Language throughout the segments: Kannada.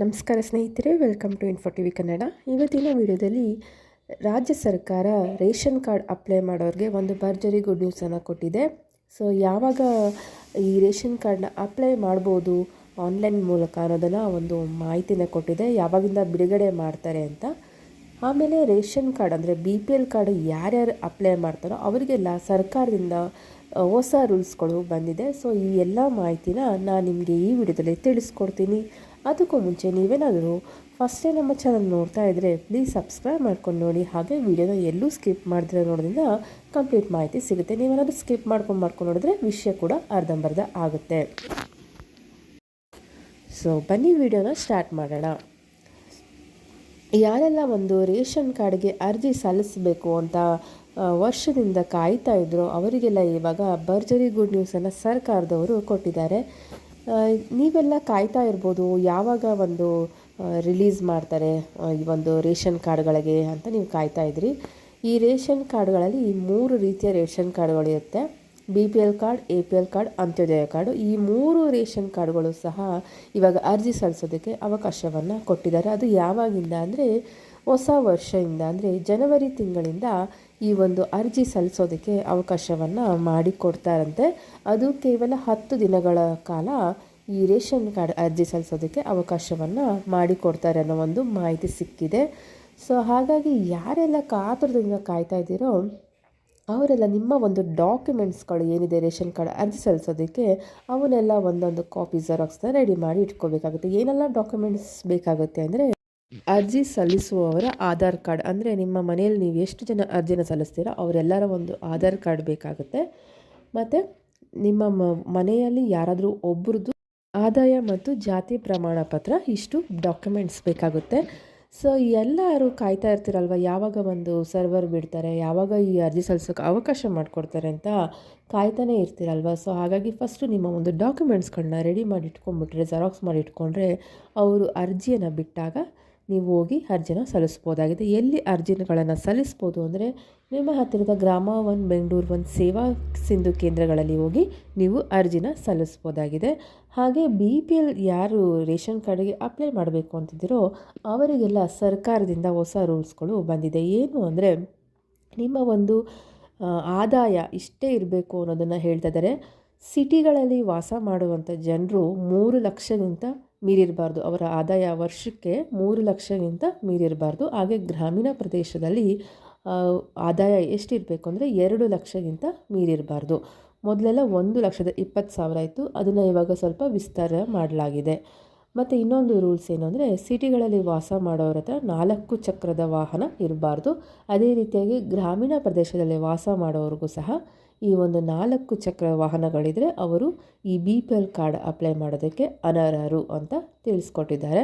ನಮಸ್ಕಾರ ಸ್ನೇಹಿತರೆ, welcome to info T V Kannada. ಇವತ್ತಿನ ವಿಡಿಯೋದಲ್ಲಿ ರಾಜ್ಯ ಸರ್ಕಾರ ರೇಷನ್ ಕಾರ್ಡ್ ಅಪ್ಲೈ ಮಾಡೋರಿಗೆ ಒಂದು ಭರ್ಜರಿ ಗುಡ್ ನ್ಯೂಸನ್ನು ಕೊಟ್ಟಿದೆ. ಸೊ ಯಾವಾಗ ಈ ರೇಷನ್ ಕಾರ್ಡ್ನ ಅಪ್ಲೈ ಮಾಡ್ಬೋದು ಆನ್ಲೈನ್ ಮೂಲಕ ಅನ್ನೋದನ್ನು ಒಂದು ಮಾಹಿತಿನ ಕೊಟ್ಟಿದೆ. ಯಾವಾಗಿಂದ ಬಿಡುಗಡೆ ಮಾಡ್ತಾರೆ ಅಂತ. ಆಮೇಲೆ ರೇಷನ್ ಕಾರ್ಡ್ ಅಂದರೆ ಬಿ ಪಿ ಎಲ್ ಕಾರ್ಡ್ ಯಾರ್ಯಾರು ಅಪ್ಲೈ ಮಾಡ್ತಾರೋ, ಅವರಿಗೆಲ್ಲ ಸರ್ಕಾರದಿಂದ ಹೊಸ ರೂಲ್ಸ್ಗಳು ಬಂದಿದೆ. ಸೊ ಈ ಎಲ್ಲ ಮಾಹಿತಿನ ನಾನು ನಿಮಗೆ ಈ ವಿಡಿಯೋದಲ್ಲಿ ತಿಳಿಸ್ಕೊಡ್ತೀನಿ. ಅದಕ್ಕೂ ಮುಂಚೆ ನೀವೇನಾದರೂ ಫಸ್ಟೇ ನಮ್ಮ ಚಾನಲ್ ನೋಡ್ತಾ ಇದ್ದರೆ ಪ್ಲೀಸ್ ಸಬ್ಸ್ಕ್ರೈಬ್ ಮಾಡ್ಕೊಂಡು ನೋಡಿ. ಹಾಗೆ ವಿಡಿಯೋನ ಎಲ್ಲೂ ಸ್ಕಿಪ್ ಮಾಡಿದ್ರೆ ನೋಡೋದ್ರಿಂದ ಕಂಪ್ಲೀಟ್ ಮಾಹಿತಿ ಸಿಗುತ್ತೆ. ನೀವೇನಾದರೂ ಸ್ಕಿಪ್ ಮಾಡ್ಕೊಂಡು ಮಾಡ್ಕೊಂಡು ನೋಡಿದ್ರೆ ವಿಷಯ ಕೂಡ ಅರ್ಧಂಬರ್ಧ ಆಗುತ್ತೆ. ಸೊ ಬನ್ನಿ ವಿಡಿಯೋನ ಸ್ಟಾರ್ಟ್ ಮಾಡೋಣ. ಯಾರೆಲ್ಲ ಒಂದು ರೇಷನ್ ಕಾರ್ಡ್ಗೆ ಅರ್ಜಿ ಸಲ್ಲಿಸಬೇಕು ಅಂತ ವರ್ಷದಿಂದ ಕಾಯ್ತಾ ಇದ್ರು ಅವರಿಗೆಲ್ಲ ಇವಾಗ ಭರ್ಜರಿ ಗುಡ್ ನ್ಯೂಸನ್ನು ಸರ್ಕಾರದವರು ಕೊಟ್ಟಿದ್ದಾರೆ. ನೀವೆಲ್ಲ ಕಾಯ್ತಾ ಇರ್ಬೋದು, ಯಾವಾಗ ಒಂದು ರಿಲೀಸ್ ಮಾಡ್ತಾರೆ ಈ ಒಂದು ರೇಷನ್ ಕಾರ್ಡ್ಗಳಿಗೆ ಅಂತ ನೀವು ಕಾಯ್ತಾ ಇದ್ರಿ. ಈ ರೇಷನ್ ಕಾರ್ಡ್ಗಳಲ್ಲಿ ಮೂರು ರೀತಿಯ ration ಕಾರ್ಡ್ಗಳಿರುತ್ತೆ B P L card A P L card Antyodaya card ಈ ಮೂರು ರೇಷನ್ ಕಾರ್ಡ್ಗಳು ಸಹ ಇವಾಗ ಅರ್ಜಿ ಸಲ್ಲಿಸೋದಕ್ಕೆ ಅವಕಾಶವನ್ನು ಕೊಟ್ಟಿದ್ದಾರೆ. ಅದು ಯಾವಾಗಿಂದ ಅಂದರೆ ಹೊಸ ವರ್ಷದಿಂದ ಅಂದರೆ ಜನವರಿ ತಿಂಗಳಿಂದ ಈ ಒಂದು ಅರ್ಜಿ ಸಲ್ಲಿಸೋದಕ್ಕೆ ಅವಕಾಶವನ್ನು ಮಾಡಿಕೊಡ್ತಾರಂತೆ ಅದು ಕೇವಲ ಹತ್ತು ದಿನಗಳ ಕಾಲ ಈ ರೇಷನ್ ಕಾರ್ಡ್ ಅರ್ಜಿ ಸಲ್ಲಿಸೋದಕ್ಕೆ ಅವಕಾಶವನ್ನು ಮಾಡಿಕೊಡ್ತಾರೆ ಅನ್ನೋ ಒಂದು ಮಾಹಿತಿ ಸಿಕ್ಕಿದೆ. ಸೊ ಹಾಗಾಗಿ ಯಾರೆಲ್ಲ ಕಾತುರದಿಂದ ಕಾಯ್ತಾ ಇದ್ದೀರೋ ಅವರೆಲ್ಲ ನಿಮ್ಮ ಒಂದು ಡಾಕ್ಯುಮೆಂಟ್ಸ್ಗಳು ಏನಿದೆ ರೇಷನ್ ಕಾರ್ಡ್ ಅರ್ಜಿ ಸಲ್ಲಿಸೋದಕ್ಕೆ, ಅವನ್ನೆಲ್ಲ ಒಂದೊಂದು ಕಾಪಿ ಜೆರಾಕ್ಸ್ನ ರೆಡಿ ಮಾಡಿ ಇಟ್ಕೋಬೇಕಾಗುತ್ತೆ. ಏನೆಲ್ಲ ಡಾಕ್ಯುಮೆಂಟ್ಸ್ ಬೇಕಾಗುತ್ತೆ ಅಂದರೆ, ಅರ್ಜಿ ಸಲ್ಲಿಸುವವರ ಆಧಾರ್ ಕಾರ್ಡ್. ಅಂದರೆ ನಿಮ್ಮ ಮನೆಯಲ್ಲಿ ನೀವು ಎಷ್ಟು ಜನ ಅರ್ಜಿನ ಸಲ್ಲಿಸ್ತೀರೋ ಅವರೆಲ್ಲರ ಒಂದು ಆಧಾರ್ ಕಾರ್ಡ್ ಬೇಕಾಗುತ್ತೆ. ಮತ್ತು ನಿಮ್ಮ ಮನೆಯಲ್ಲಿ ಯಾರಾದರೂ ಒಬ್ರದ್ದು ಆದಾಯ ಮತ್ತು ಜಾತಿ ಪ್ರಮಾಣ ಪತ್ರ ಇಷ್ಟು ಡಾಕ್ಯುಮೆಂಟ್ಸ್ ಬೇಕಾಗುತ್ತೆ. ಸೊ ಎಲ್ಲರೂ ಕಾಯ್ತಾ ಇರ್ತೀರಲ್ವ? ಯಾವಾಗ ಒಂದು ಸರ್ವರ್ ಬಿಡ್ತಾರೆ, ಯಾವಾಗ ಈ ಅರ್ಜಿ ಸಲ್ಲಿಸೋಕೆ ಅವಕಾಶ ಮಾಡಿಕೊಡ್ತಾರೆ ಅಂತ ಕಾಯ್ತಾನೆ ಇರ್ತೀರಲ್ವ? ಸೊ ಹಾಗಾಗಿ ಫಸ್ಟು ನಿಮ್ಮ ಒಂದು ಡಾಕ್ಯುಮೆಂಟ್ಸ್ಗಳನ್ನ ರೆಡಿ ಮಾಡಿ ಇಟ್ಕೊಂಡ್ಬಿಟ್ರೆ ಜೆರಾಕ್ಸ್ ಮಾಡಿ ಇಟ್ಕೊಂಡ್ರೆ, ಅವರು ಅರ್ಜಿಯನ್ನು ಬಿಟ್ಟಾಗ ನೀವು ಹೋಗಿ ಅರ್ಜಿನ ಸಲ್ಲಿಸ್ಬೋದಾಗಿದೆ. ಎಲ್ಲಿ ಅರ್ಜಿಗಳನ್ನು ಸಲ್ಲಿಸ್ಬೋದು ಅಂದರೆ ನಿಮ್ಮ ಹತ್ತಿರದ ಗ್ರಾಮ ಒನ್ ಬೆಂಗಳೂರು ಒನ್ ಸೇವಾ ಸಿಂಧು ಕೇಂದ್ರಗಳಲ್ಲಿ ಹೋಗಿ ನೀವು ಅರ್ಜಿನ ಸಲ್ಲಿಸ್ಬೋದಾಗಿದೆ. ಹಾಗೆ ಬಿ ಪಿ ಎಲ್ ಯಾರು ರೇಷನ್ ಕಾರ್ಡಿಗೆ ಅಪ್ಲೈ ಮಾಡಬೇಕು ಅಂತಿದ್ದೀರೋ ಅವರಿಗೆಲ್ಲ ಸರ್ಕಾರದಿಂದ ಹೊಸ ರೂಲ್ಸ್ಗಳು ಬಂದಿದೆ. ಏನು ಅಂದರೆ ನಿಮ್ಮ ಒಂದು ಆದಾಯ ಇಷ್ಟೇ ಇರಬೇಕು ಅನ್ನೋದನ್ನು ಹೇಳ್ತಾ ಇದ್ದಾರೆ. ಸಿಟಿಗಳಲ್ಲಿ ವಾಸ ಮಾಡುವಂಥ ಜನರು ಮೂರು ಲಕ್ಷಗಿಂತ ಮೀರಿರಬಾರ್ದು. ಅವರ ಆದಾಯ ವರ್ಷಕ್ಕೆ ಮೂರು ಲಕ್ಷಗಿಂತ ಮೀರಿರಬಾರ್ದು. ಹಾಗೆ ಗ್ರಾಮೀಣ ಪ್ರದೇಶದಲ್ಲಿ ಆದಾಯ ಎಷ್ಟಿರಬೇಕು ಅಂದರೆ ಎರಡು ಲಕ್ಷಗಿಂತ ಮೀರಿರಬಾರ್ದು. ಮೊದಲೆಲ್ಲ ಒಂದು ಲಕ್ಷದ ಇಪ್ಪತ್ತು ಸಾವಿರ ಇತ್ತು. ಅದನ್ನು ಇವಾಗ ಸ್ವಲ್ಪ ವಿಸ್ತಾರ ಮಾಡಲಾಗಿದೆ. ಮತ್ತು ಇನ್ನೊಂದು ರೂಲ್ಸ್ ಏನು ಅಂದರೆ, ಸಿಟಿಗಳಲ್ಲಿ ವಾಸ ಮಾಡೋರ ಹತ್ರ ನಾಲ್ಕು ಚಕ್ರದ ವಾಹನ ಇರಬಾರ್ದು. ಅದೇ ರೀತಿಯಾಗಿ ಗ್ರಾಮೀಣ ಪ್ರದೇಶದಲ್ಲಿ ವಾಸ ಮಾಡೋರಿಗೂ ಸಹ ಈ ಒಂದು ನಾಲ್ಕು ಚಕ್ರ ವಾಹನಗಳಿದ್ರೆ ಅವರು ಈ B P L card apply ಮಾಡೋದಕ್ಕೆ ಅನರ್ಹರು ಅಂತ ತಿಳಿಸ್ಕೊಟ್ಟಿದ್ದಾರೆ.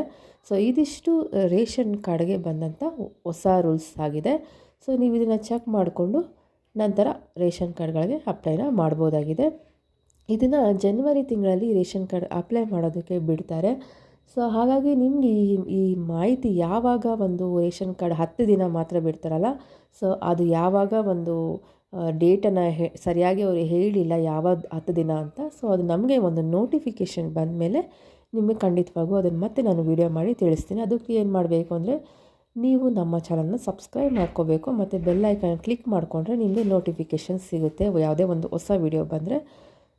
ಸೊ, ಇದಿಷ್ಟು ರೇಷನ್ ಕಾರ್ಡ್ಗೆ ಬಂದಂಥ ಹೊಸ ರೂಲ್ಸ್ ಆಗಿದೆ. ಸೊ, ನೀವು ಇದನ್ನು ಚೆಕ್ ಮಾಡಿಕೊಂಡು ನಂತರ ರೇಷನ್ ಕಾರ್ಡ್ಗಳಿಗೆ ಅಪ್ಲೈನ ಮಾಡ್ಬೋದಾಗಿದೆ. ಇದನ್ನು ಜನ್ವರಿ ತಿಂಗಳಲ್ಲಿ ರೇಷನ್ ಕಾರ್ಡ್ ಅಪ್ಲೈ ಮಾಡೋದಕ್ಕೆ ಬಿಡ್ತಾರೆ. ಸೊ, ಹಾಗಾಗಿ ನಿಮಗೆ ಈ ಈ ಮಾಹಿತಿ ಯಾವಾಗ ಒಂದು ರೇಷನ್ ಕಾರ್ಡ್ ಹತ್ತು ದಿನ ಮಾತ್ರ ಬಿಡ್ತಾರಲ್ಲ, ಸೊ, ಅದು ಯಾವಾಗ ಒಂದು ಡೇಟನ್ನು ಹೇ, ಸರಿಯಾಗಿ ಅವರು ಹೇಳಿಲ್ಲ ಯಾವ ಹತ್ತು ದಿನ ಅಂತ. ಸೊ ಅದು ನಮಗೆ ಒಂದು ನೋಟಿಫಿಕೇಷನ್ ಬಂದ ಮೇಲೆ ನಿಮಗೆ ಖಂಡಿತವಾಗೂ ಅದನ್ನು ಮತ್ತೆ ನಾನು ವಿಡಿಯೋ ಮಾಡಿ ತಿಳಿಸ್ತೀನಿ. ಅದಕ್ಕೆ ಏನು ಮಾಡಬೇಕು ಅಂದರೆ, ನೀವು ನಮ್ಮ ಚಾನಲ್ನ ಸಬ್ಸ್ಕ್ರೈಬ್ ಮಾಡ್ಕೋಬೇಕು ಮತ್ತು ಬೆಲ್ ಐಕಾನ್ ಕ್ಲಿಕ್ ಮಾಡಿಕೊಂಡ್ರೆ ನಿಮಗೆ ನೋಟಿಫಿಕೇಷನ್ ಸಿಗುತ್ತೆ. ಯಾವುದೇ ಒಂದು ಹೊಸ ವಿಡಿಯೋ ಬಂದರೆ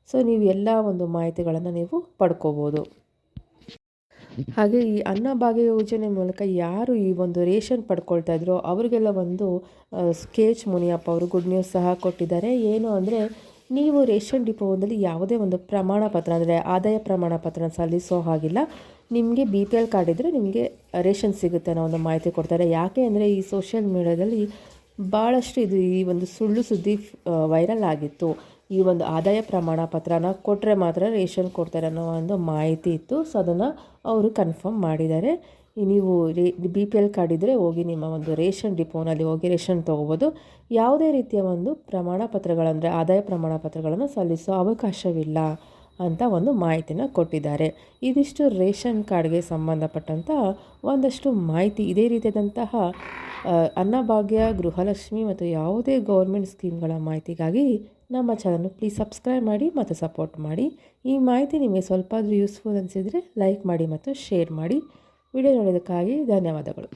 ಸೊ ನೀವು ಎಲ್ಲ ಒಂದು ಮಾಹಿತಿಗಳನ್ನು ನೀವು ಪಡ್ಕೋಬೋದು. ಹಾಗೆ ಈ ಅನ್ನಭಾಗ್ಯ ಯೋಜನೆ ಮೂಲಕ ಯಾರು ಈ ಒಂದು ರೇಷನ್ ಪಡ್ಕೊಳ್ತಾ ಇದ್ರೋ ಅವರಿಗೆಲ್ಲ ಒಂದು ಸ್ಕೇಚ್ ಮುನಿಯಪ್ಪ ಅವರು ಗುಡ್ ನ್ಯೂಸ್ ಸಹ ಕೊಟ್ಟಿದ್ದಾರೆ. ಏನು ಅಂದರೆ, ನೀವು ರೇಷನ್ ಡಿಪೋದಲ್ಲಿ ಯಾವುದೇ ಒಂದು ಪ್ರಮಾಣ ಪತ್ರ, ಅಂದರೆ ಆದಾಯ ಪ್ರಮಾಣ ಪತ್ರ ಸಲ್ಲಿಸೋ ಹಾಗಿಲ್ಲ. ನಿಮಗೆ ಬಿ ಪಿ ಎಲ್ ಕಾರ್ಡ್ ಇದ್ದರೆ ನಿಮಗೆ ರೇಷನ್ ಸಿಗುತ್ತೆ ಅನ್ನೋ ಒಂದು ಮಾಹಿತಿ ಕೊಡ್ತಾರೆ. ಯಾಕೆ ಅಂದರೆ ಈ ಸೋಷಿಯಲ್ ಮೀಡಿಯಾದಲ್ಲಿ ಭಾಳಷ್ಟು ಇದು ಈ ಒಂದು ಸುಳ್ಳು ಸುದ್ದಿ ವೈರಲ್ ಆಗಿತ್ತು. ಈ ಒಂದು ಆದಾಯ ಪ್ರಮಾಣ ಪತ್ರನ ಕೊಟ್ಟರೆ ಮಾತ್ರ ರೇಷನ್ ಕೊಡ್ತಾರೆ ಅನ್ನೋ ಒಂದು ಮಾಹಿತಿ ಇತ್ತು. ಸೊ ಅದನ್ನು ಅವರು ಕನ್ಫರ್ಮ್ ಮಾಡಿದ್ದಾರೆ. ನೀವು ರೇ ಬಿ ಪಿ ಎಲ್ ಕಾರ್ಡ್ ಇದ್ದರೆ ಹೋಗಿ ನಿಮ್ಮ ಒಂದು ರೇಷನ್ ಡಿಪೋನಲ್ಲಿ ಹೋಗಿ ರೇಷನ್ ತೊಗೋಬೋದು. ಯಾವುದೇ ರೀತಿಯ ಒಂದು ಪ್ರಮಾಣ ಪತ್ರಗಳಂದರೆ ಆದಾಯ ಪ್ರಮಾಣ ಪತ್ರಗಳನ್ನು ಸಲ್ಲಿಸೋ ಅವಕಾಶವಿಲ್ಲ. ಅಂತ ಒಂದು ಮಾಹಿತಿನ ಕೊಟ್ಟಿದ್ದಾರೆ. ಇದಿಷ್ಟು ರೇಷನ್ ಕಾರ್ಡ್ಗೆ ಸಂಬಂಧಪಟ್ಟಂಥ ಒಂದಷ್ಟು ಮಾಹಿತಿ ಇದೇ ರೀತಿಯಾದಂತಹ ಅನ್ನಭಾಗ್ಯ, ಗೃಹಲಕ್ಷ್ಮಿ ಮತ್ತು ಯಾವುದೇ ಗೌರ್ಮೆಂಟ್ ಸ್ಕೀಮ್ಗಳ ಮಾಹಿತಿಗಾಗಿ ನಮ್ಮ ಚಾನಲ್ನ ಪ್ಲೀಸ್ ಸಬ್ಸ್ಕ್ರೈಬ್ ಮಾಡಿ ಮತ್ತು ಸಪೋರ್ಟ್ ಮಾಡಿ. ಈ ಮಾಹಿತಿ ನಿಮಗೆ ಸ್ವಲ್ಪ ಆದರೂ ಯೂಸ್ಫುಲ್ ಅನಿಸಿದರೆ ಲೈಕ್ ಮಾಡಿ ಮತ್ತು ಶೇರ್ ಮಾಡಿ. ವಿಡಿಯೋ ನೋಡೋದಕ್ಕಾಗಿ ಧನ್ಯವಾದಗಳು.